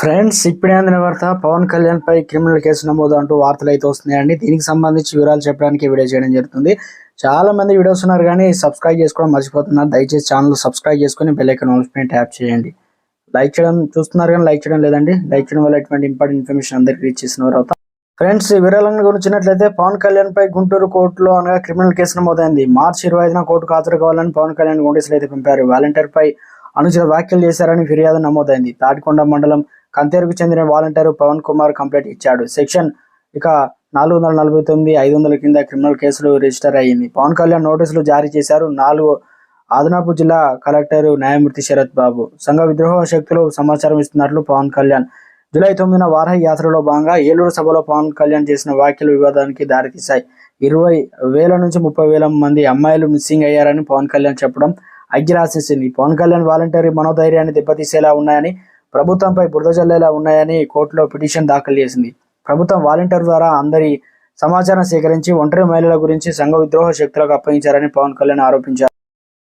Friends ఇప్పుడే అందిన వార్త పవన్ కళ్యాణ్ పై క్రిమినల్ కేసు నమోదు అంటూ వార్తలు అయితే వస్తున్నాయండి. దీనికి సంబంధించి వివరాలు చెప్పడానికి వీడియో చేయడం జరుగుతుంది. చాలా మంది వీడియోస్ ఉన్నారు కానీ సబ్స్క్రైబ్ చేసుకోవడం మర్చిపోతున్నారు దయచేసి ఛానల్ సబ్స్క్రైబ్ చేసుకుని బెల్లైకన్ ఐకాన్ ట్యాప్ చేయండి. లైక్ చేయడం చూస్తున్నారు కానీ లైక్ చేయడం లేదండి. లైక్ చేయడం వల్ల ఎటువంటి ఇంపార్టెంట్ ఇన్ఫర్మేషన్ అందరికి రీచ్ చేసిన తర్వాత ఫ్రెండ్స్ వివరాలను గురించినట్లయితే పవన్ కళ్యాణ్ పై గుంటూరు కోర్టులో అనగా క్రిమినల్ కేసు నమోదైంది. మార్చి ఇరవై ఐదున కోర్టుకు హాజరు కావాలని పవన్ కళ్యాణ్ నోటీసులు అయితే పంపారు. వాలంటీర్ పై అనుచిత వ్యాఖ్యలు చేశారని ఫిర్యాదు నమోదైంది. తాటికొండ మండలం కంతేరుకు చెందిన వాలంటీర్ పవన్ కుమార్ కంప్లైంట్ ఇచ్చాడు. సెక్షన్ ఇక నాలుగు వందల నలభై తొమ్మిది ఐదు వందల కింద క్రిమినల్ కేసులు రిజిస్టర్ అయ్యింది. పవన్ కళ్యాణ్ నోటీసులు జారీ చేశారు. నాలుగు ఆదనాపు జిల్లా కలెక్టర్ న్యాయమూర్తి శరత్ బాబు. సంఘ విద్రోహ శక్తులు సమాచారం ఇస్తున్నట్లు పవన్ కళ్యాణ్. జూలై తొమ్మిదిన వారహ యాత్రలో భాగంగా ఏలూరు సభలో పవన్ కళ్యాణ్ చేసిన వ్యాఖ్యలు వివాదానికి దారితీశాయి. ఇరవై వేల నుంచి ముప్పై వేల మంది అమ్మాయిలు మిస్సింగ్ అయ్యారని పవన్ కళ్యాణ్ చెప్పడం అగ్గిరాసేసింది పవన్ కళ్యాణ్ వాలంటరీ మనోధైర్యాన్ని దెబ్బతీసేలా ఉన్నాయని ప్రభుత్వంపై బురద చల్లేలా ఉన్నాయని కోర్టులో పిటిషన్ దాఖలు చేసింది. ప్రభుత్వం వాలంటీర్ ద్వారా అందరి సమాచారం సేకరించి ఒంటరి మహిళల గురించి సంఘ విద్రోహ శక్తులకు అప్పగించారని పవన్ కళ్యాణ్ ఆరోపించారు.